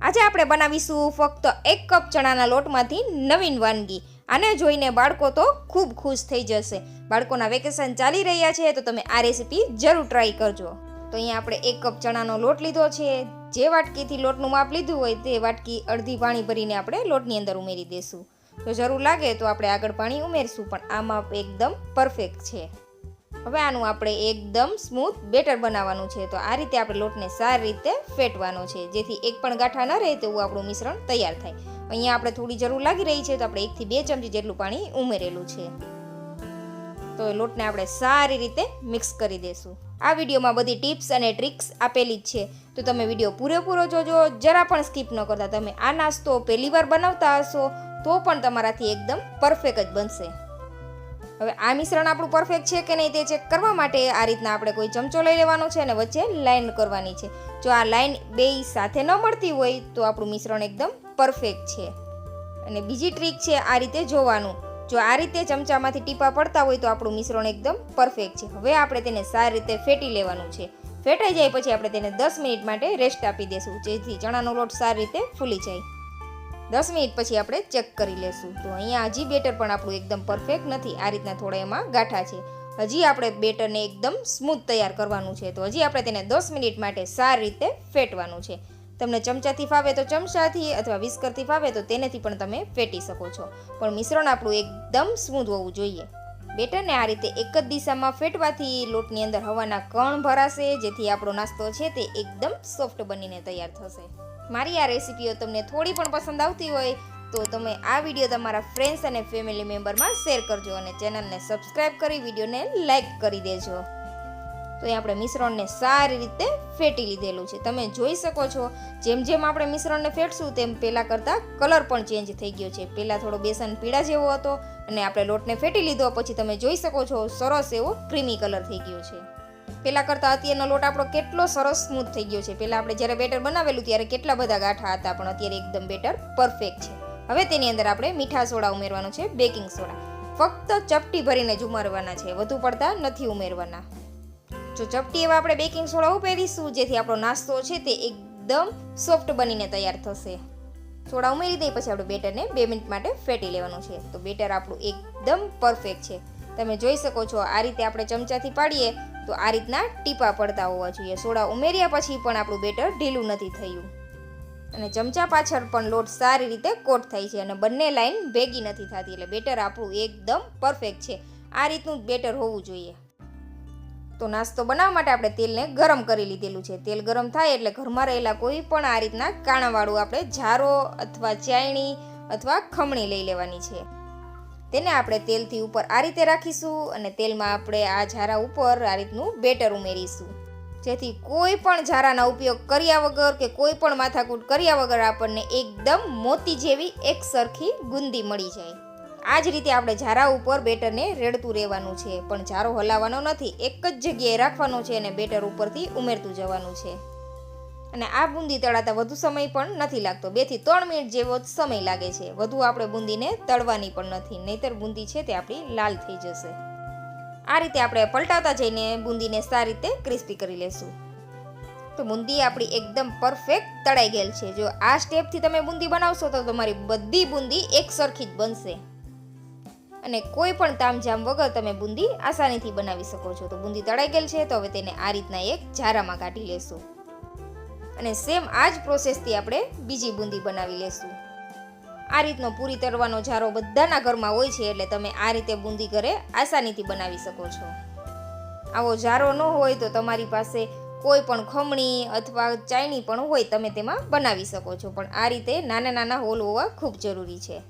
આજે આપણે બનાવીશું ફક્ત એક કપ ચણાના લોટમાંથી નવીન વાનગી. આને જોઈને બાળકો તો ખૂબ ખુશ થઈ જશે. બાળકોના વેકેશન ચાલી રહ્યા છે, તો તમે આ રેસીપી જરૂર ટ્રાય કરજો. તો અહીંયા આપણે એક કપ ચણાનો લોટ લીધો છે. જે વાટકીથી લોટનું માપ લીધું હોય તે વાટકી અડધી પાણી ભરીને આપણે લોટની અંદર ઉમેરી દઈશું તો જરૂર લાગે તો આપણે આગળ પાણી ઉમેરશું, પણ આ માપ એકદમ પરફેક્ટ છે. હવે આનું આપણે એકદમ સ્મૂથ બેટર બનાવવાનું છે. તો આ રીતે આપણે લોટને સારી રીતે ફેટવાનો છે. જેથી એક પણ ગાંઠા ન રહે તેવું આપણું મિશ્રણ તૈયાર થાય. અહીંયા આપણે થોડી જરૂર લાગી રહી છે તો આપણે એકથી બે ચમચી જેટલું પાણી ઉમેરેલું છે. તો લોટને આપણે સારી રીતે મિક્સ કરી દઈશું આ વિડીયોમાં બધી ટિપ્સ અને ટ્રિક્સ આપેલી જ છે. તો તમે વીડિયો પૂરેપૂરો જોજો. જરા પણ સ્કીપ ન કરતા. તમે આ નાસ્તો પહેલી વાર બનાવતા હશો તો પણ તમારાથી એકદમ પરફેક્ટ જ બનશે. હવે આ મિશ્રણ આપણું પરફેક્ટ છે કે નહીં તે ચેક કરવા માટે આ રીતના આપણે કોઈ ચમચો લઈ લેવાનો છે અને વચ્ચે લાઈન કરવાની છે. જો આ લાઈન બે સાથે ન મળતી હોય તો આપણું મિશ્રણ એકદમ પરફેક્ટ છે. અને બીજી ટ્રીક છે આ રીતે જોવાનું. જો આ રીતે ચમચામાંથી ટીપા પડતા હોય તો આપણું મિશ્રણ એકદમ પરફેક્ટ છે. હવે આપણે તેને સારી રીતે ફેટી લેવાનું છે. ફેટાઈ જાય પછી આપણે તેને દસ મિનિટ માટે રેસ્ટ આપી દઈશું જેથી ચણાનો લોટ સારી રીતે ફૂલી જાય. દસ મિનિટ પછી આપણે ચેક કરી લેશું. તો અહીંયા હજી બેટર પણ આપણું એકદમ પરફેક્ટ નથી. આ રીતના થોડા એમાં ગાંઠા છે. હજી આપણે બેટરને એકદમ સ્મૂથ તૈયાર કરવાનું છે. તો હજી આપણે તેને દસ મિનિટ માટે સારી રીતે ફેટવાનું છે. તમને ચમચાથી ફાવે તો ચમચાથી અથવા વિસ્કરથી ફાવે તો તેનેથી પણ તમે ફેટી શકો છો. પણ મિશ્રણ આપણું એકદમ સ્મૂથ હોવું જોઈએ. બેટરને આ રીતે એક જ દિશામાં ફેટવાથી લોટની અંદર હવાના કણ ભરાશે, જેથી આપણો નાસ્તો છે તે એકદમ સોફ્ટ બનીને તૈયાર થશે. મારી આ રેસીપીઓ તમને થોડી પણ પસંદ આવતી હોય તો તમે આ વીડિયો તમારા ફ્રેન્ડ્સ અને ફેમિલી મેમ્બરમાં શેર કરજો અને ચેનલને સબસ્ક્રાઈબ કરી, વિડીયોને લાઇક કરી દેજો. તો એ આપણે મિશ્રણને સારી રીતે ફેટી લીધેલું છે. તમે જોઈ શકો છો, જેમ જેમ આપણે મિશ્રણને ફેટશું તેમ પહેલાં કરતાં કલર પણ ચેન્જ થઈ ગયો છે. પહેલાં થોડો બેસન પીળા જેવો હતો અને આપણે લોટને ફેટી લીધો, પછી તમે જોઈ શકો છો, સરસ એવો ક્રીમી કલર થઈ ગયો છે. પહેલાં કરતાં અત્યારનો લોટ આપણો કેટલો સરસ સ્મૂથ થઈ ગયો છે. પહેલાં આપણે જ્યારે બેટર બનાવેલું ત્યારે કેટલા બધા ગાંઠા હતા, પણ અત્યારે એકદમ બેટર પરફેક્ટ છે. હવે તેની અંદર આપણે મીઠા સોડા ઉમેરવાનો છે બેકિંગ સોડા. ફક્ત ચપટી ભરીને જ ઉમેરવાના છે, વધુ પડતા નથી ઉમેરવાના. જો ચપટી એવા આપણે બેકિંગ સોડા ઉમેરીશું, જેથી આપણો નાસ્તો છે તે એકદમ સોફ્ટ બનીને તૈયાર થશે. સોડા ઉમેરી દઈ પછી આપણે બેટરને બે મિનિટ માટે ફેટી લેવાનું છે. તો બેટર આપણું એકદમ પરફેક્ટ છે. તમે જોઈ શકો છો, આ રીતે આપણે ચમચાથી પાડીએ તો આ રીતના ટીપા પડતા હોવા જોઈએ. સોડા ઉમેર્યા પછી પણ આપણું બેટર ઢીલું નથી થયું. અને ચમચા પાછળ પણ લોટ સારી રીતે કોટ થાય છે અને બંને લાઈન ભેગી નથી થતી એટલે બેટર આપણું એકદમ પરફેક્ટ છે. આ રીતનું બેટર હોવું જોઈએ. તો નાસ્તો બનાવવા માટે આપણે તેલને ગરમ કરી લીધેલું છે. તેલ ગરમ થાય એટલે ઘરમાં રહેલા કોઈ પણ આ રીતના કાણાવાળું આપણે ઝારો અથવા ચાયણી અથવા ખમણી લઈ લેવાની છે. તેને આપણે તેલથી ઉપર આ રીતે રાખીશું અને તેલમાં આપણે આ ઝારા ઉપર આ રીતનું બેટર ઉમેરીશું. જેથી કોઈ પણ ઝારાના ઉપયોગ કર્યા વગર કે કોઈ પણ માથાકૂટ કર્યા વગર આપણને એકદમ મોતી જેવી એક સરખી ગુંદી મળી જાય. આ જ રીતે આપણે ઝારા ઉપર બેટરને રેડતું રહેવાનું છે, પણ ઝારો હલાવવાનો નથી, એક જ જગ્યાએ રાખવાનો છે અને બેટર ઉપરથી ઉમેરતું જવાનું છે. અને આ બુંદી તળાતા વધુ સમય પણ નથી લાગતો. બેથી ત્રણ મિનિટ જેવો જ સમય લાગે છે. વધુ આપણે બુંદીને તળવાની પણ નથી. નહીતર બુંદી છે તે આપણી લાલ થઈ જશે. આ રીતે આપણે પલટાવતા જઈને બુંદીને સારી રીતે ક્રિસ્પી કરી લેશું. તો બુંદી આપણી એકદમ પરફેક્ટ તળાઈ ગયેલ છે. જો આ સ્ટેપથી તમે બુંદી બનાવશો તો તમારી બધી બુંદી એક સરખી જ બનશે. અને કોઈ પણ તામઝામ વગર તમે બુંદી આસાનીથી બનાવી શકો છો. તો બુંદી તળાઈ ગયેલ છે તો હવે તેને આ રીતના એક ઝારામાં કાઢી લેશું. અને સેમ આ જ પ્રોસેસથી આપણે બીજી બુંદી બનાવી લેશું. આ રીતનો પૂરી તરવાનો જારો બધાના ઘરમાં હોય છે એટલે તમે આ રીતે બુંદી ઘરે આસાનીથી બનાવી શકો છો. આવો જારો ન હોય તો તમારી પાસે કોઈ પણ ખમણી અથવા ચાયણી પણ હોય તમે તેમાં બનાવી શકો છો. પણ આ રીતે નાના નાના હોલ હોવા ખૂબ જરૂરી છે.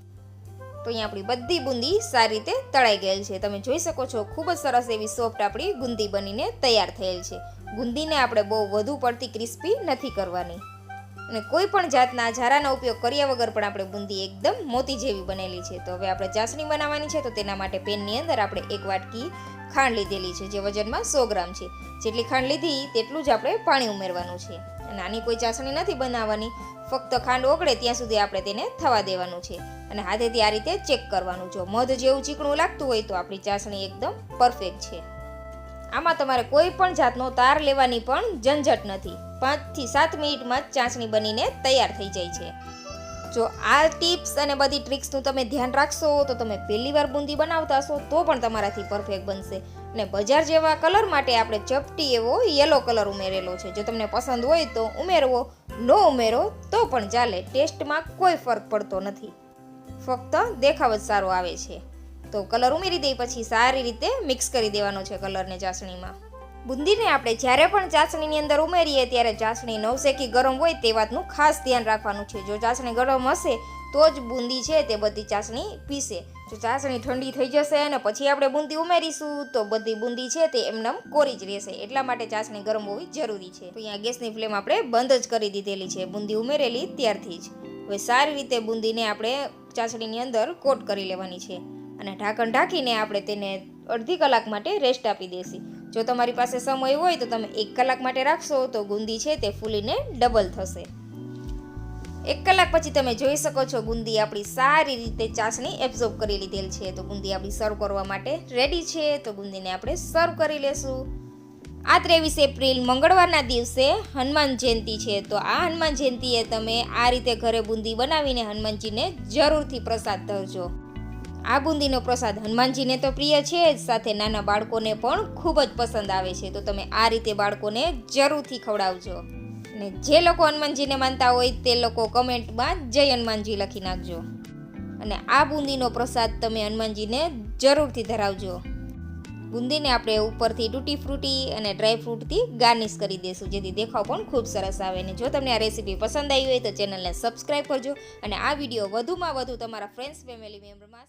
તો અહીંયા આપણી બધી બુંદી સારી રીતે તળાઈ ગયેલ છે. તમે જોઈ શકો છો, ખૂબ જ સરસ એવી સોફ્ટ આપણી બુંદી બનીને તૈયાર થયેલ છે. ગુંદીને આપણે બહુ વધુ પડતી ક્રિસ્પી નથી કરવાની. અને કોઈ પણ જાતના ઝારાનો ઉપયોગ કર્યા વગર પણ આપણે બુંદી એકદમ મોતી જેવી બનેલી છે. તો હવે આપણે ચાસણી બનાવવાની છે, તો તેના માટે પેનની અંદર આપણે એક વાટકી ખાંડ લીધેલી છે, જે વજનમાં સો ગ્રામ છે. જેટલી ખાંડ લીધી તેટલું જ આપણે પાણી ઉમેરવાનું છે. અને આની કોઈ ચાસણી નથી બનાવવાની, ફક્ત ખાંડ ઓગળે ત્યાં સુધી આપણે તેને થવા દેવાનું છે. અને હાથેથી આ રીતે ચેક કરવાનું. જો મધ જેવું ચીકણું લાગતું હોય તો આપણી ચાસણી એકદમ પરફેક્ટ છે. આમાં તમારે કોઈ પણ જાતનો તાર લેવાની પણ ઝંઝટ નથી. પાંચથી સાત મિનિટમાં જ ચાસણી બનીને તૈયાર થઈ જાય છે. જો આ ટિપ્સ અને બધી ટ્રિક્સનું તમે ધ્યાન રાખશો તો તમે પહેલી વાર બુંદી બનાવતા હશો તો પણ તમારાથી પરફેક્ટ બનશે. અને બજાર જેવા કલર માટે આપણે ચપટી એવો યલો કલર ઉમેરેલો છે. જો તમને પસંદ હોય તો ઉમેરવો, ન ઉમેરો તો પણ ચાલે. ટેસ્ટમાં કોઈ ફરક પડતો નથી. ફક્ત દેખાવ જ સારો આવે છે. તો કલર ઉમેરી દઈ પછી સારી રીતે મિક્સ કરી દેવાનો છે કલરને ચાસણીમાં. બુંદીને આપણે જ્યારે પણ ચાસણીની અંદર ઉમેરીએ, ત્યારે ચાસણી નવસેકી ગરમ હોય તે વાતનું ખાસ ધ્યાન રાખવાનું છે. જો ચાસણી ગરમ હશે, તો જ બુંદી છે તે બધી ચાસણી પીસે. જો ચાસણી ઠંડી થઈ જશે અને પછી આપણે બુંદી ઉમેરીશું, તો બધી બુંદી છે તે એમનેમ કોરી જ રહેશે. એટલા માટે ચાસણી ગરમ હોવી જરૂરી છે. તો અહીંયા ગેસની ફ્લેમ આપણે બંધ જ કરી દીધેલી છે. બુંદી ઉમેરેલી ત્યારથી જ. હવે સારી રીતે બુંદીને આપણે ચાસણીની અંદર કોટ કરી લેવાની છે. અને ઢાંકણ ઢાંકીને આપણે તેને અડધી કલાક માટે રેસ્ટ આપી દેશી. જો તમારી પાસે સમય હોય તો તમે એક કલાક માટે રાખશો તો ગુંદી છે તે ફૂલીને ડબલ થશે. એક કલાક પછી તમે જોઈ શકો છો ગુંદી આપણી સારી રીતે ચાસણી એબ્ઝોર્બ કરી લીધેલ છે. તો ગુંદી આપણી સર્વ કરવા માટે રેડી છે. તો ગુંદીને આપણે સર્વ કરી લેશું. આ ત્રેવીસ એપ્રિલ મંગળવારના દિવસે હનુમાન જયંતિ છે. તો આ હનુમાન જયંતિએ તમે આ રીતે ઘરે બુંદી બનાવીને હનુમાનજીને જરૂરથી પ્રસાદ ધરજો. આ બુંદીનો પ્રસાદ હનુમાનજીને તો પ્રિય છે જ સાથે નાના બાળકોને પણ ખૂબ જ પસંદ આવે છે. તો તમે આ રીતે બાળકોને જરૂરથી ખવડાવજો. અને જે લોકો હનુમાનજીને માનતા હોય તે લોકો કમેન્ટમાં જય હનુમાનજી લખી નાખજો. અને આ બુંદીનો પ્રસાદ તમે હનુમાનજીને જરૂરથી ધરાવજો. બુંદીને આપણે ઉપરથી તૂટી ફ્રૂટી અને ડ્રાય ફ્રૂટથી ગાર્નિશ કરી દઈશું જેથી દેખાવ પણ ખૂબ સરસ આવે. અને જો તમને આ રેસીપી પસંદ આવી હોય તો ચેનલને સબસ્ક્રાઈબ કરજો. અને આ વીડિયો વધુમાં વધુ તમારા ફ્રેન્ડ્સ ફેમિલી મેમ્બરમાં